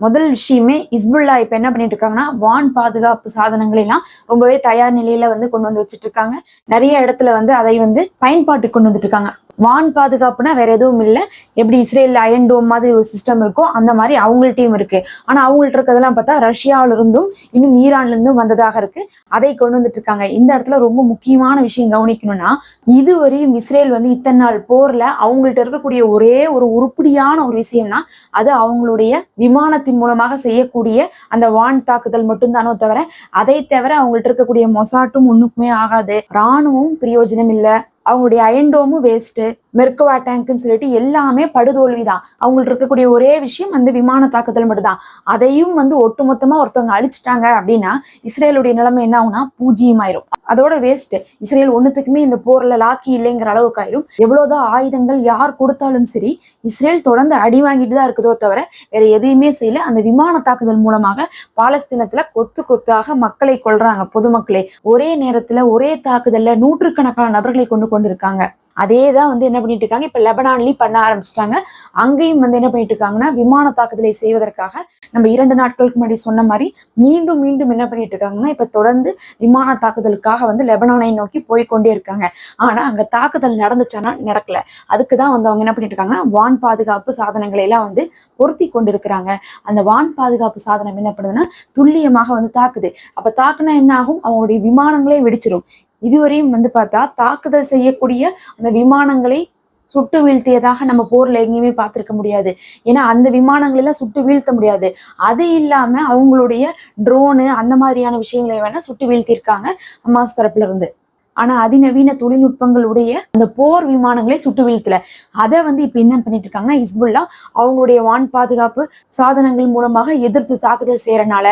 முதல் விஷயமே இஸ்புல்லா இப்ப என்ன பண்ணிட்டு இருக்காங்கன்னா வான் பாதுகாப்பு சாதனங்களை எல்லாம் ரொம்பவே தயார் நிலையில வந்து கொண்டு வந்து வச்சுட்டு இருக்காங்க நிறைய இடத்துல வந்து அதை வந்து பயன்பாட்டுக்கு கொண்டு வந்துட்டு இருக்காங்க வான் பாதுகாப்புனா வேற எதுவும் இல்லை. எப்படி இஸ்ரேல் அயன் டோம் மாதிரி ஒரு சிஸ்டம் இருக்கோ அந்த மாதிரி அவங்கள்ட்டையும் இருக்கு. ஆனா அவங்கள்ட்ட இருக்கிறதெல்லாம் பார்த்தா ரஷ்யாவிலிருந்தும் இன்னும் ஈரான்ல இருந்தும் வந்ததாக இருக்கு. அதை கொண்டு வந்துட்டு இருக்காங்க. இந்த இடத்துல ரொம்ப முக்கியமான விஷயம் கவனிக்கணும்னா இதுவரையும் இஸ்ரேல் வந்து இத்தனை நாள் போர்ல அவங்கள்ட்ட இருக்கக்கூடிய ஒரே ஒரு உருப்படியான ஒரு விஷயம்னா அது அவங்களுடைய விமானத்தின் மூலமாக செய்யக்கூடிய அந்த வான் தாக்குதல் மட்டும்தானோ தவிர அதை தவிர அவங்கள்ட்ட இருக்கக்கூடிய மொசாட்டும் ஒண்ணுக்குமே ஆகாது. ராணுவம் பிரயோஜனம் இல்லை. அவங்களுடைய அயன்டோமும் வேஸ்ட்டு மெர்கவா டேங்க்னு சொல்லிட்டு எல்லாமே படுதோல்வி தான் இருக்கக்கூடிய ஒரே விஷயம் வந்து விமான தாக்குதல் மட்டும்தான். அதையும் வந்து ஒட்டுமொத்தமா ஒருத்தவங்க அழிச்சிட்டாங்க அப்படின்னா இஸ்ரேலுடைய நிலைமை என்ன ஆகும்னா பூஜ்ஜியமாயிரும். அதோட வேஸ்ட் இஸ்ரேல் ஒன்றுத்துக்குமே இந்த போர்ல லாக்கி இல்லைங்கிற அளவுக்கு ஆயிரும் எவ்வளவுதான் ஆயுதங்கள் யார் கொடுத்தாலும் சரி இஸ்ரேல் தொடர்ந்து அடி வாங்கிட்டு தான் இருக்குதோ தவிர வேற எதையுமே செய்யல. அந்த விமான தாக்குதல் மூலமாக பாலஸ்தீனத்துல கொத்து கொத்தாக மக்களை கொல்றாங்க பொதுமக்களே. ஒரே நேரத்துல ஒரே தாக்குதலில் நூற்றுக்கணக்கான நபர்களை கொண்டு கொண்டிருக்காங்க. அதே தான் வந்து என்ன பண்ணிட்டு இருக்காங்க இப்ப லெபனான்லயும் பண்ண ஆரம்பிச்சிட்டாங்க. அங்கேயும் வந்து என்ன பண்ணிட்டு இருக்காங்கன்னா விமான தாக்குதலை செய்வதற்காக நம்ம இரண்டு நாட்களுக்கு முன்னாடி சொன்ன மாதிரி மீண்டும் மீண்டும் என்ன பண்ணிட்டு இருக்காங்கன்னா இப்ப தொடர்ந்து விமான தாக்குதலுக்காக வந்து லெபனானை நோக்கி போய் கொண்டே இருக்காங்க. ஆனா அங்க தாக்குதல் நடந்துச்சானா நடக்கல. அதுக்கு தான் வந்து அவங்க என்ன பண்ணிட்டு இருக்காங்கன்னா வான் பாதுகாப்பு சாதனங்களை எல்லாம் வந்து பொருத்தி கொண்டு இருக்கிறாங்க அந்த வான் பாதுகாப்பு சாதனம் என்ன பண்ணுதுன்னா துல்லியமாக வந்து தாக்குது. அப்ப தாக்குனா என்ன ஆகும்? அவங்களுடைய விமானங்களே வெடிச்சிடும் இதுவரையும் வந்து பார்த்தா தாக்குதல் செய்யக்கூடிய அந்த விமானங்களை சுட்டு வீழ்த்தியதாக நம்ம போர்ல எங்கேயுமே பார்த்துருக்க முடியாது. ஏன்னா அந்த விமானங்களெல்லாம் சுட்டு வீழ்த்த முடியாது. அது இல்லாம அவங்களுடைய ட்ரோனு அந்த மாதிரியான விஷயங்களை வேணா சுட்டு வீழ்த்தியிருக்காங்க. அம்மாஸ் தரப்புல இருந்து. ஆனா அதிநவீன தொழில்நுட்பங்களுடைய அந்த போர் விமானங்களை சுட்டு வீழ்த்தல. அதை வந்து இப்ப என்ன பண்ணிட்டு இருக்காங்கன்னா ஹிஸ்புல்லா அவங்களுடைய வான் பாதுகாப்பு சாதனங்கள் மூலமாக எதிர்த்து தாக்குதல் செய்யறனால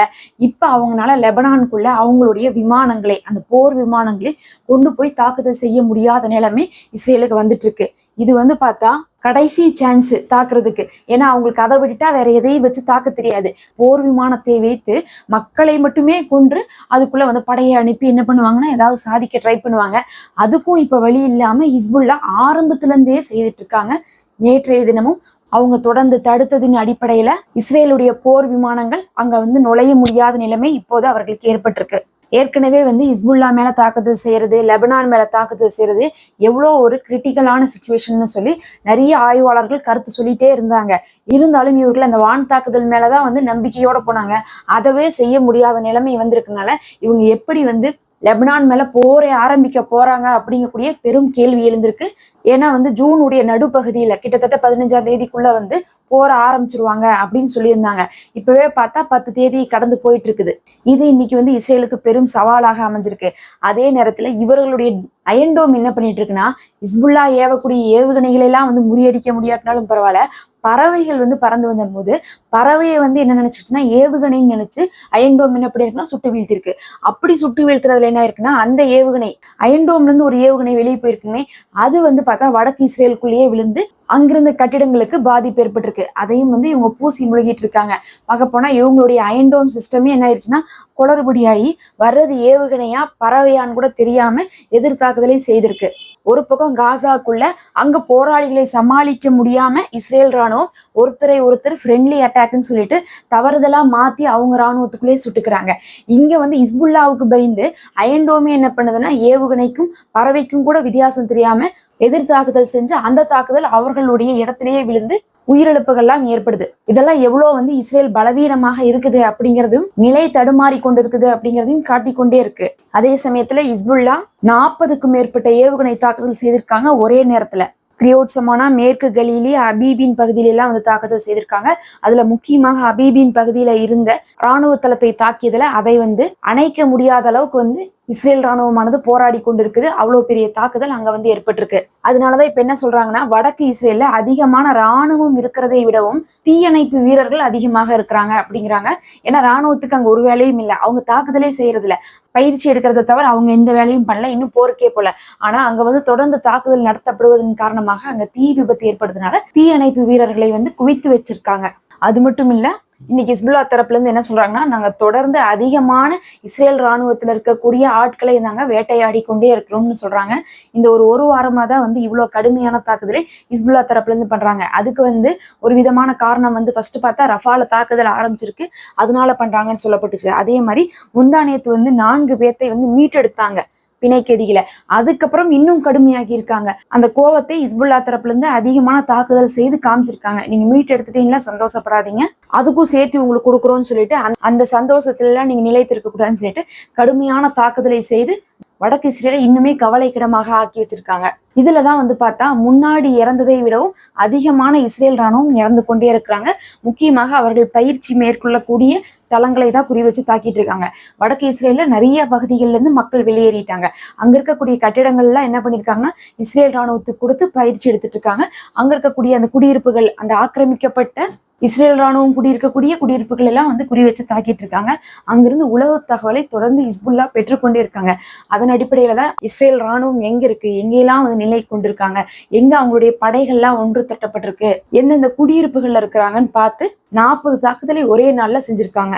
இப்ப அவங்களால லெபனானுக்குள்ள அவங்களுடைய விமானங்களை அந்த போர் விமானங்களை கொண்டு போய் தாக்குதல் செய்ய முடியாத நிலைமை இஸ்ரேலுக்கு வந்துட்டு இருக்கு. இது வந்து பார்த்தா கடைசி சான்ஸ் தாக்குறதுக்கு. ஏன்னா அவங்களுக்கு அதை விட்டுட்டா வேற எதையும் வச்சு தாக்க தெரியாது. போர் விமானத்தை வைத்து மக்களை மட்டுமே கொன்று அதுக்குள்ள வந்து படையை அனுப்பி என்ன பண்ணுவாங்கன்னா ஏதாவது சாதிக்க ட்ரை பண்ணுவாங்க. அதுக்கும் இப்ப வழி இல்லாம ஹிஸ்புல்லா ஆரம்பத்துல இருந்தே செய்துட்டு இருக்காங்க நேற்றைய தினமும் அவங்க தொடர்ந்து தடுத்ததின் அடிப்படையில இஸ்ரேலுடைய போர் விமானங்கள் அங்க வந்து நுழைய முடியாத நிலைமை இப்போது அவர்களுக்கு ஏற்பட்டிருக்கு. ஏற்கனவே வந்து ஹிஸ்புல்லா மேல தாக்குதல் செய்யறது லெபனான் மேல தாக்குதல் செய்யறது எவ்வளோ ஒரு கிரிட்டிக்கலான சுச்சுவேஷன் சொல்லி நிறைய ஆய்வாளர்கள் கருத்து சொல்லிட்டே இருந்தாங்க. இருந்தாலும் இவர்கள் அந்த வான் தாக்குதல் மேலதான் வந்து நம்பிக்கையோட போனாங்க. அதவே செய்ய முடியாத நிலைமை வந்திருக்கனால இவங்க எப்படி வந்து லெபனான் மேல போரை ஆரம்பிக்க போறாங்க அப்படிங்கக்கூடிய பெரும் கேள்வி எழுந்திருக்கு. ஏன்னா வந்து ஜூனுடைய நடுப்பகுதியில கிட்டத்தட்ட பதினஞ்சாம் தேதிக்குள்ள வந்து போற ஆரம்பிச்சிருவாங்க அப்படின்னு சொல்லியிருந்தாங்க. இப்பவே பார்த்தா பத்து தேதி கடந்து போயிட்டு இருக்குது இது இன்னைக்கு வந்து இஸ்ரேலுக்கு பெரும் சவாலாக அமைஞ்சிருக்கு. அதே நேரத்துல இவர்களுடைய அயன்டோம் என்ன பண்ணிட்டு இருக்குன்னா இஸ்புல்லா ஏவக்கூடிய ஏவுகணைகளை எல்லாம் வந்து முறியடிக்க முடியாட்டினாலும் பரவாயில்ல பறவைகள் வந்து பறந்து வந்த போது பறவையை வந்து என்ன நினைச்சிருச்சுன்னா ஏவுகணைன்னு நினைச்சு அயன்டோம் என்ன இருக்குன்னா சுட்டு வீழ்த்திருக்கு. அப்படி சுட்டு வீழ்த்துறதுல என்ன இருக்குன்னா அந்த ஏவுகணை அயன்டோம்ல இருந்து ஒரு ஏவுகணை வெளியே போயிருக்குமே அது வந்து பார்த்தா வடக்கு இஸ்ரேலுக்குள்ளேயே விழுந்து அங்கிருந்த கட்டிடங்களுக்கு பாதிப்பு ஏற்பட்டிருக்கு. அதையும் வந்து இவங்க பூசி முழுகிட்டு இருக்காங்க. பார்க்க போனா இவங்களுடைய அயன்டோம் சிஸ்டமே என்ன ஆயிடுச்சுன்னா குளறுபடியாகி வர்றது ஏவுகணையா பறவையான்னு கூட தெரியாம எதிர்த்தாக்குதலையும் செய்திருக்கு. ஒரு பக்கம் காசாக்குள்ள அங்க போராளிகளை சமாளிக்க முடியாம இஸ்ரேல் ராணுவம் ஒருத்தரை ஒருத்தர் ஃப்ரெண்ட்லி அட்டாக்னு சொல்லிட்டு தவறுதலா மாத்தி அவங்க ராணுவத்துக்குள்ளேயே சுட்டுக்கிறாங்க. இங்க வந்து இஸ்புல்லாவுக்கு பயந்து அயன்டோமே என்ன பண்ணுதுன்னா ஏவுகணைக்கும் பறவைக்கும் கூட வித்தியாசம் தெரியாம எதிர் தாக்குதல் செஞ்சு அந்த தாக்குதல் அவர்களுடைய இடத்திலேயே விழுந்து உயிரிழப்புகள்லாம் ஏற்படுது. இதெல்லாம் எவ்வளோ வந்து இஸ்ரேல் பலவீனமாக இருக்குது அப்படிங்கிறதும் நிலை தடுமாறி கொண்டு இருக்குது அப்படிங்கிறதையும் காட்டிக்கொண்டே இருக்கு. அதே சமயத்துல இஸ்புல்லா நாற்பதுக்கும் மேற்பட்ட ஏவுகணை தாக்குதல் செய்திருக்காங்க ஒரே நேரத்துல. கிரியோட்சமானா மேற்கு கலியிலே அபீபின் பகுதியிலெல்லாம் வந்து தாக்குதல் செய்திருக்காங்க. அதுல முக்கியமாக அபீபின் பகுதியில இருந்த இராணுவ தளத்தை தாக்கியதுல அதை வந்து அணைக்க முடியாத அளவுக்கு வந்து இஸ்ரேல் ராணுவமானது போராடி கொண்டிருக்குது. அவ்வளவு பெரிய தாக்குதல் அங்க வந்து ஏற்பட்டிருக்கு. அதனாலதான் இப்ப என்ன சொல்றாங்கன்னா வடக்கு இஸ்ரேல்ல அதிகமான ராணுவம் இருக்கிறதை விடவும் தீயணைப்பு வீரர்கள் அதிகமாக இருக்கிறாங்க அப்படிங்கிறாங்க. ஏன்னா ராணுவத்துக்கு அங்க ஒரு வேலையும் இல்லை. அவங்க தாக்குதலே செய்யறது இல்ல பயிற்சி எடுக்கிறத தவிர அவங்க எந்த வேலையும் பண்ணல. இன்னும் போருக்கே போல. ஆனா அங்க வந்து தொடர்ந்து தாக்குதல் நடத்தப்படுவதன் காரணமாக அங்க தீ விபத்து ஏற்படுறதுனால தீயணைப்பு வீரர்களை வந்து குவித்து வச்சிருக்காங்க. அது மட்டும் இல்ல இன்னைக்கு இஸ்புல்லா தரப்புல இருந்து என்ன சொல்றாங்கன்னா நாங்க தொடர்ந்து அதிகமான இஸ்ரேல் ராணுவத்துல இருக்கக்கூடிய ஆட்களை நாங்க வேட்டையாடி கொண்டே இருக்கிறோம்னு சொல்றாங்க. இந்த ஒரு ஒரு வாரமா தான் வந்து இவ்வளவு கடுமையான தாக்குதலை இஸ்புல்லா தரப்புல இருந்து பண்றாங்க. அதுக்கு வந்து ஒரு விதமான காரணம் வந்து ஃபர்ஸ்ட் பார்த்தா ரஃபால தாக்குதல் ஆரம்பிச்சிருக்கு. அதனால பண்றாங்கன்னு சொல்லப்பட்டுச்சு. அதே மாதிரி முந்தானியத்து வந்து நான்கு பேர்த்தை வந்து மீட்டெடுத்தாங்க. பிணைக்கதிகளை அதுக்கப்புறம் இன்னும் கடுமையாகி இருக்காங்க அந்த கோவத்தை இஸ்புல்லா தரப்புல இருந்து அதிகமான தாக்குதல் செய்து காமிச்சிருக்காங்க. நீங்க மீட் எடுத்துட்டீங்களா? சந்தோஷப்படாதீங்க. அதுக்கும் சேர்த்து உங்களுக்கு கொடுக்குறோம்னு சொல்லிட்டு அந்த- அந்த சந்தோஷத்துல எல்லாம் நீங்க நிலைத்திருக்க கூடாதுன்னு சொல்லிட்டு கடுமையான தாக்குதலை செய்து வடக்கு இஸ்ரேலை இன்னுமே கவலைக்கிடமாக ஆக்கி வச்சிருக்காங்க. இதுலதான் வந்து பார்த்தா முன்னாடி இறந்ததை விடவும் அதிகமான இஸ்ரேல் ராணுவம் இறந்து கொண்டே இருக்கிறாங்க. முக்கியமாக அவர்கள் பயிற்சி மேற்கொள்ளக்கூடிய தளங்களை தான் குறி வச்சு தாக்கிட்டு இருக்காங்க வடக்கு இஸ்ரேல்ல நிறைய பகுதிகள்ல இருந்து மக்கள் வெளியேறிட்டாங்க. அங்க இருக்கக்கூடிய கட்டிடங்கள்லாம் என்ன பண்ணிருக்காங்கன்னா இஸ்ரேல் ராணுவத்துக்கு கொடுத்து பயிற்சி எடுத்துட்டு இருக்காங்க அங்க இருக்கக்கூடிய அந்த குடியிருப்புகள் அந்த ஆக்கிரமிக்கப்பட்ட இஸ்ரேல் ராணுவம் குடியிருக்கக்கூடிய குடியிருப்புகள் எல்லாம் வந்து குறி வச்சு தாக்கிட்டு இருக்காங்க. அங்கிருந்து உளவு தகவலை தொடர்ந்து இஸ்புல்லா பெற்றுக்கொண்டே இருக்காங்க அதன் அடிப்படையில தான் இஸ்ரேல் ராணுவம் எங்க இருக்கு? எங்கெல்லாம் வந்து நிலை கொண்டிருக்காங்க? எங்க அவங்களுடைய படைகள்லாம் ஒன்று தட்டப்பட்டிருக்கு? எந்தெந்த குடியிருப்புகள்ல இருக்கிறாங்கன்னு பார்த்து நாற்பது தாக்குதலை ஒரே நாள்ல செஞ்சிருக்காங்க.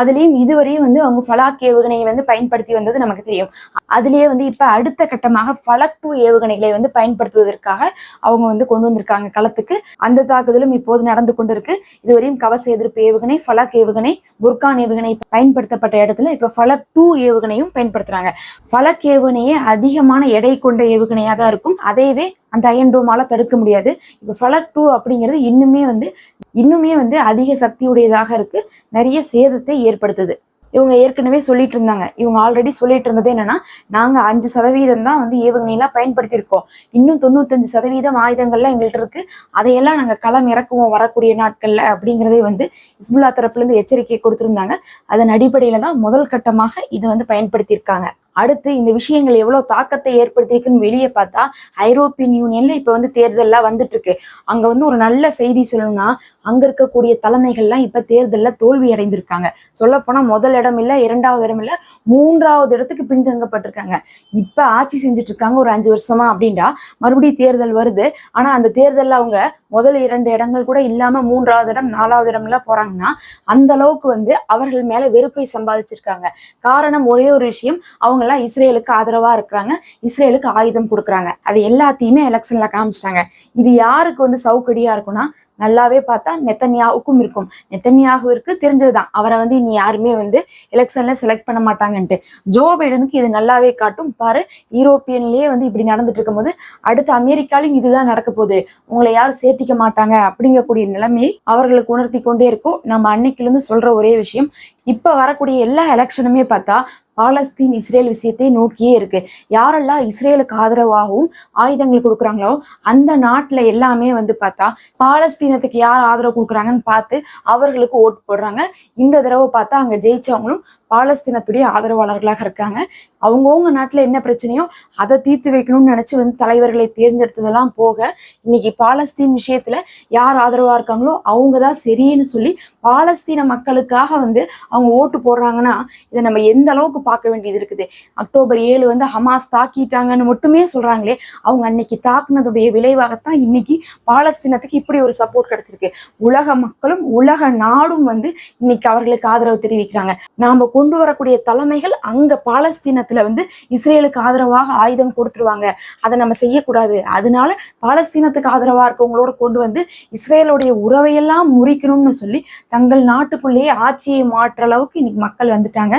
அதுலயும் இதுவரையும் வந்து அவங்க ஃபலாக் ஏவுகணையை வந்து பயன்படுத்தி வந்தது நமக்கு தெரியும். அதுலயே வந்து இப்ப அடுத்த கட்டமாக ஃபலக் டூ ஏவுகணைகளை வந்து பயன்படுத்துவதற்காக அவங்க வந்து கொண்டு வந்திருக்காங்க களத்துக்கு. அந்த தாக்குதலும் இப்போது நடந்து கொண்டிருக்கு. இதுவரையும் கவச எதிர்ப்பு ஏவுகணை ஃபலக் ஏவுகணை புர்கான் ஏவுகணை பயன்படுத்தப்பட்ட இடத்துல இப்ப ஃபலக் டூ ஏவுகணையும் பயன்படுத்துறாங்க. ஃபலக் ஏவுகணையே அதிகமான எடை கொண்ட ஏவுகணையா தான் இருக்கும். அதையவே அந்த அயன் டோமால தடுக்க முடியாது. இப்போ ஃபலக் டூ அப்படிங்கிறது இன்னுமே வந்து இன்னுமே வந்து அதிக சக்தியுடையதாக இருக்கு. நிறைய சேதத்தை ஏற்படுத்துது. இவங்க ஏற்கனவே சொல்லிட்டு இருந்தாங்க. இவங்க ஆல்ரெடி சொல்லிட்டு இருந்தது என்னன்னா நாங்க அஞ்சு சதவீதம் தான் வந்து ஏவுகணையெல்லாம் பயன்படுத்தியிருக்கோம். இன்னும் தொண்ணூத்தஞ்சு சதவீதம் ஆயுதங்கள்லாம் எங்கள்கிட்ட இருக்கு. அதையெல்லாம் நாங்க களம் இறக்குவோம் வரக்கூடிய நாட்கள்ல அப்படிங்கிறதே வந்து இஸ்புல்லா தரப்புல இருந்து எச்சரிக்கை கொடுத்திருந்தாங்க. அதன் அடிப்படையில தான் முதல் கட்டமாக இது வந்து பயன்படுத்தியிருக்காங்க. அடுத்து இந்த விஷயங்கள் எவ்வளவு தாக்கத்தை ஏற்படுத்தியிருக்குன்னு வெளியே பார்த்தா ஐரோப்பியன் யூனியன்ல இப்ப வந்து தேர்தல்லாம் வந்துட்டு இருக்கு அங்க வந்து ஒரு நல்ல செய்தி சொல்லணும்னா அங்க இருக்கக்கூடிய தலைமைகள்லாம் இப்ப தேர்தல்ல தோல்வி அடைந்திருக்காங்க. சொல்ல போனா முதல் இடம் இல்ல இரண்டாவது இடம் இல்ல மூன்றாவது இடத்துக்கு பின்தங்கப்பட்டிருக்காங்க. இப்ப ஆட்சி செஞ்சுட்டு இருக்காங்க ஒரு அஞ்சு வருஷமா அப்படின்றா மறுபடியும் தேர்தல் வருது. ஆனா அந்த தேர்தல்ல அவங்க முதல் இரண்டு இடங்கள் கூட இல்லாம மூன்றாவது இடம் நாலாவது இடம் எல்லாம் போறாங்கன்னா அந்த அளவுக்கு வந்து அவர்கள் மேல வெறுப்பை சம்பாதிச்சிருக்காங்க. காரணம் ஒரே ஒரு விஷயம் அவங்க எல்லாம் இஸ்ரேலுக்கு ஆதரவா இருக்கிறாங்க இஸ்ரேலுக்கு ஆயுதம் கொடுக்குறாங்க. அது எல்லாத்தையுமே எலெக்ஷன்ல காமிச்சிட்டாங்க. இது யாருக்கு வந்து சவுக்கடியா இருக்கும்னா நல்லாவே பார்த்தா நெத்தன்யாவுக்கும் இருக்கும். நெத்தன்யாகுவிற்கு தெரிஞ்சதுதான். அவரை வந்து இனி யாருமே வந்து எலெக்ஷன்ல செலக்ட் பண்ண மாட்டாங்கன்ட்டு. ஜோ பைடனுக்கு இது நல்லாவே காட்டும். பாரு யூரோப்பியன்லயே வந்து இப்படி நடந்துட்டு இருக்கும்போது அடுத்து அமெரிக்காலையும் இதுதான் நடக்க போகுது. உங்களை யாரும் சேர்த்திக்க மாட்டாங்க அப்படிங்கக்கூடிய நிலைமையை அவர்களுக்கு உணர்த்தி கொண்டே இருக்கும். நம்ம அன்னைக்குல இருந்து சொல்ற ஒரே விஷயம் இப்ப வரக்கூடிய எல்லா எலெக்ஷனுமே பார்த்தா பாலஸ்தீன் இஸ்ரேல் விஷயத்தை நோக்கியே இருக்கு. யாரெல்லாம் இஸ்ரேலுக்கு ஆதரவாகவும் ஆயுதங்கள் கொடுக்குறாங்களோ அந்த நாட்டுல எல்லாமே வந்து பார்த்தா பாலஸ்தீனத்துக்கு யார் ஆதரவு கொடுக்குறாங்கன்னு பார்த்து அவர்களுக்கு ஓட்டு போடுறாங்க. இந்த தடவை பார்த்தா அங்க ஜெயிச்சவங்களும் பாலஸ்தீனத்துடைய ஆதரவாளர்களாக இருக்காங்க. அவங்கவுங்க நாட்டுல என்ன பிரச்சனையோ அதை தீர்த்து வைக்கணும்னு நினச்சி வந்து தலைவர்களை தேர்ந்தெடுத்ததெல்லாம் போக இன்னைக்கு பாலஸ்தீன் விஷயத்துல யார் ஆதரவா இருக்காங்களோ அவங்க தான் சரின்னு சொல்லி பாலஸ்தீன மக்களுக்காக வந்து அவங்க ஓட்டு போடுறாங்கன்னா இதை நம்ம எந்த அளவுக்கு பார்க்க வேண்டியது இருக்குது? அக்டோபர் ஏழு வந்து ஹமாஸ் தாக்கிட்டாங்கன்னு மட்டுமே சொல்றாங்களே அவங்க அன்னைக்கு தாக்குனதுடைய விளைவாகத்தான் இன்னைக்கு பாலஸ்தீனத்துக்கு இப்படி ஒரு சப்போர்ட் கிடைச்சிருக்கு. உலக மக்களும் உலக நாடும் வந்து இன்னைக்கு அவர்களுக்கு ஆதரவு தெரிவிக்கிறாங்க. நாம கொண்டு கொண்டு வரக்கூடிய தலைமைகள் அங்க பாலஸ்தீனத்துல வந்து இஸ்ரேலுக்கு ஆதரவாக ஆயுதம் கொடுத்துருவாங்க. அதை நம்ம செய்யக்கூடாது. அதனால பாலஸ்தீனத்துக்கு ஆதரவா இருக்கவங்களோட கொண்டு வந்து இஸ்ரேலுடைய உறவையெல்லாம் முறிக்கணும்னு சொல்லி தங்கள் நாட்டுக்குள்ளேயே ஆட்சியை மாற்ற அளவுக்கு இன்னைக்கு மக்கள் வந்துட்டாங்க.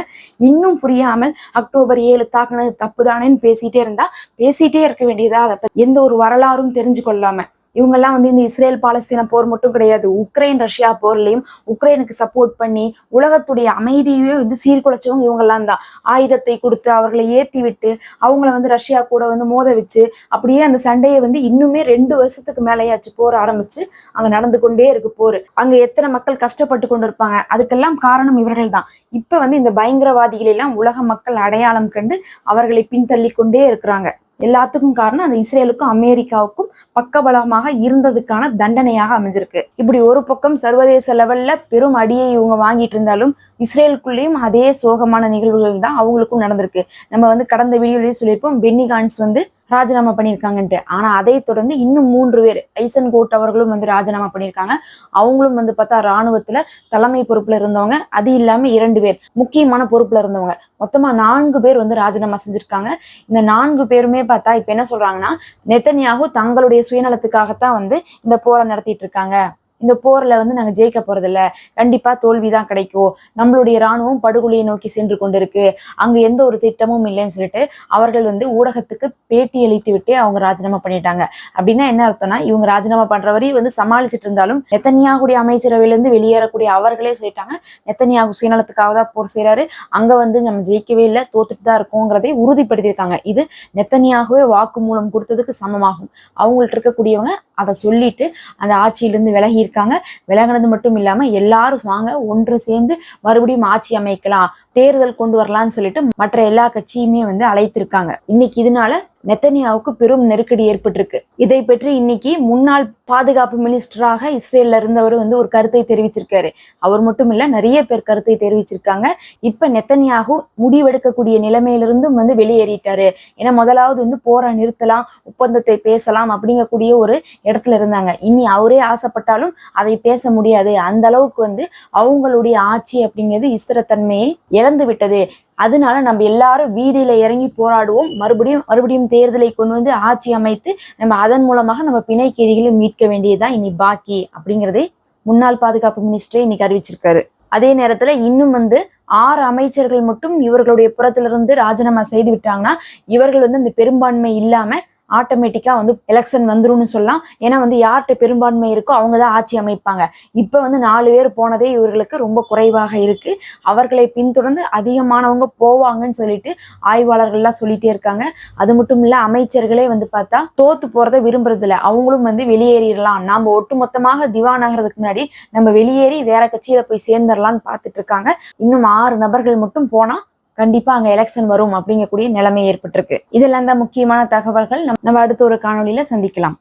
இன்னும் புரியாமல் அக்டோபர் ஏழு தாக்குனது தப்புதானேன்னு பேசிட்டே இருந்தா பேசிட்டே இருக்க வேண்டியதா அதை எந்த ஒரு வரலாறும் தெரிஞ்சு கொள்ளாம இவங்கெல்லாம் வந்து இந்த இஸ்ரேல் பாலஸ்தீன போர் மட்டும் கிடையாது. உக்ரைன் ரஷ்யா போர்லையும் உக்ரைனுக்கு சப்போர்ட் பண்ணி உலகத்துடைய அமைதியவே வந்து சீர்குலைச்சவங்க இவங்கெல்லாம் தான். ஆயுதத்தை கொடுத்து அவர்களை ஏற்றி விட்டு அவங்கள வந்து ரஷ்யா கூட வந்து மோத வச்சு அப்படியே அந்த சண்டையை வந்து இன்னுமே ரெண்டு வருஷத்துக்கு மேலேயாச்சு போர் ஆரம்பிச்சு அங்கே நடந்து கொண்டே இருக்கு போர். அங்கே எத்தனை மக்கள் கஷ்டப்பட்டு கொண்டு இருப்பாங்க அதுக்கெல்லாம் காரணம் இவர்கள் தான். இப்போ வந்து இந்த பயங்கரவாதிகளெல்லாம் உலக மக்கள் அடையாளம் கண்டு அவர்களை பின்தள்ளி கொண்டே இருக்கிறாங்க. எல்லாத்துக்கும் காரணம் அந்த இஸ்ரேலுக்கும் அமெரிக்காவுக்கும் பக்கபலமாக இருந்ததுக்கான தண்டனையாக அமைஞ்சிருக்கு. இப்படி ஒரு பக்கம் சர்வதேச லெவல்ல பெரும் அடியை இவங்க வாங்கிட்டு இருந்தாலும் இஸ்ரேலுக்குள்ளேயும் அதே சோகமான நிகழ்வுகள் தான் அவங்களுக்கும் நடந்திருக்கு. நம்ம வந்து கடந்த வீடியோலயும் சொல்லியிருப்போம் பென்னி கான்ஸ் வந்து ராஜினாமா பண்ணியிருக்காங்கன்ட்டு. ஆனா அதை தொடர்ந்து இன்னும் மூன்று பேர் ஐசன் கோட் அவர்களும் வந்து ராஜினாமா பண்ணியிருக்காங்க. அவங்களும் வந்து பார்த்தா ராணுவத்துல தலைமை பொறுப்புல இருந்தவங்க. அது இல்லாம இரண்டு பேர் முக்கியமான பொறுப்புல இருந்தவங்க. மொத்தமா நான்கு பேர் வந்து ராஜினாமா செஞ்சிருக்காங்க. இந்த நான்கு பேருமே பார்த்தா இப்ப என்ன சொல்றாங்கன்னா நெத்தனியாகவும் தங்களுடைய சுயநலத்துக்காகத்தான் வந்து இந்த போரை நடத்திட்டு இருக்காங்க. இந்த போர்ல வந்து நாங்க ஜெயிக்க போறதில்ல. கண்டிப்பா தோல்விதான் கிடைக்கும். நம்மளுடைய ராணுவம் படுகொலையை நோக்கி சென்று கொண்டிருக்கு. அங்க எந்த ஒரு திட்டமும் இல்லைன்னு சொல்லிட்டு அவர்கள் வந்து ஊடகத்துக்கு பேட்டி அளித்து விட்டு அவங்க ராஜினாமா பண்ணிட்டாங்க. அப்படின்னா என்ன அர்த்தம்னா இவங்க ராஜினாமா பண்ற வரையும் வந்து சமாளிச்சிட்டு இருந்தாலும் நெத்தனியாகுடைய அமைச்சரவையிலிருந்து வெளியேறக்கூடிய அவர்களே சொல்லிட்டாங்க நெத்தனியாகு சுயநலத்துக்காக தான் போர் செய்யறாரு அங்க வந்து நம்ம ஜெயிக்கவே இல்லை தோத்துட்டு தான் இருக்கோங்கிறதை உறுதிப்படுத்தியிருக்காங்க. இது நெத்தனியாகவே வாக்குமூலம் கொடுத்ததுக்கு சமமாகும். அவங்கள்ட்ட இருக்கக்கூடியவங்க அதை சொல்லிட்டு அந்த ஆட்சியிலிருந்து விலகி இருக்காங்க. விலகினது மட்டும் இல்லாமல் எல்லாரும் வாங்க ஒன்று சேர்ந்து மறுபடியும் ஆட்சி அமைக்கலாம். தேர்தல் கொண்டு வரலாம்னு சொல்லிட்டு மற்ற எல்லா கட்சியுமே வந்து அழைத்திருக்காங்க. இன்னைக்கு இதனால நெத்தனியாவுக்கு பெரும் நெருக்கடி ஏற்பட்டிருக்கு. இதை பற்றி இன்னைக்கு முன்னாள் பாதுகாப்பு மினிஸ்டராக இஸ்ரேல்ல இருந்தவர் வந்து ஒரு கருத்தை தெரிவிச்சிருக்காரு. அவர் மட்டும் இல்ல நிறைய பேர் கருத்தை தெரிவிச்சிருக்காங்க. இப்ப நெத்தனியாகு முடிவெடுக்கக்கூடிய நிலைமையிலிருந்தும் வந்து வெளியேறிட்டாரு. ஏன்னா முதலாவது வந்து போரை நிறுத்தலாம் ஒப்பந்தத்தை பேசலாம் அப்படிங்கக்கூடிய ஒரு இடத்துல இருந்தாங்க. இனி அவரே ஆசைப்பட்டாலும் அதை பேச முடியாது. அந்த அளவுக்கு வந்து அவங்களுடைய ஆட்சி அப்படிங்கிறது இஸ்திரத்தன்மையை இழந்து விட்டது. அதனால நம்ம எல்லாரும் வீதியில இறங்கி போராடுவோம். மறுபடியும் மறுபடியும் தேர்தலை கொண்டு வந்து ஆட்சி அமைத்து நம்ம அதன் மூலமாக நம்ம பிணை கைதிகளை மீட்க வேண்டியதுதான் இனி பாக்கி அப்படிங்கறதை முன்னாள் பாதுகாப்பு மினிஸ்டரே இன்னைக்கு அறிவிச்சிருக்காரு. அதே நேரத்துல இன்னும் வந்து ஆறு அமைச்சர்கள் மட்டும் இவர்களுடைய புறத்திலிருந்து ராஜினாமா செய்து விட்டாங்கன்னா இவர்கள் வந்து இந்த பெரும்பான்மை இல்லாம ஆட்டோமேட்டிக்கா வந்து எலெக்ஷன் வந்துரும்னு சொல்லலாம். ஏன்னா வந்து யார்கிட்ட பெரும்பான்மை இருக்கோ அவங்க தான் ஆட்சி அமைப்பாங்க. இப்ப வந்து நாலு பேர் போனதே இவர்களுக்கு ரொம்ப குறைவாக இருக்கு. அவர்களை பின்தொடர்ந்து அதிகமானவங்க போவாங்கன்னு சொல்லிட்டு ஆய்வாளர்கள்லாம் சொல்லிட்டே இருக்காங்க. அது மட்டும் இல்லை அமைச்சர்களே வந்து பார்த்தா தோத்து போகிறத விரும்புறதில்ல. அவங்களும் வந்து வெளியேறிடலாம். நாம ஒட்டுமொத்தமாக திவான் ஆகிறதுக்கு முன்னாடி நம்ம வெளியேறி வேற கட்சியில போய் சேர்ந்துடலாம்னு பார்த்துட்டு இருக்காங்க. இன்னும் ஆறு நபர்கள் மட்டும் போனால் கண்டிப்பா அங்க எலெக்ஷன் வரும் அப்படிங்கக்கூடிய நிலைமை ஏற்பட்டிருக்கு. இதெல்லாம் தான் முக்கியமான தகவல்கள். நம்ம- நம்ம அடுத்த ஒரு காணொலியில சந்திக்கலாம்.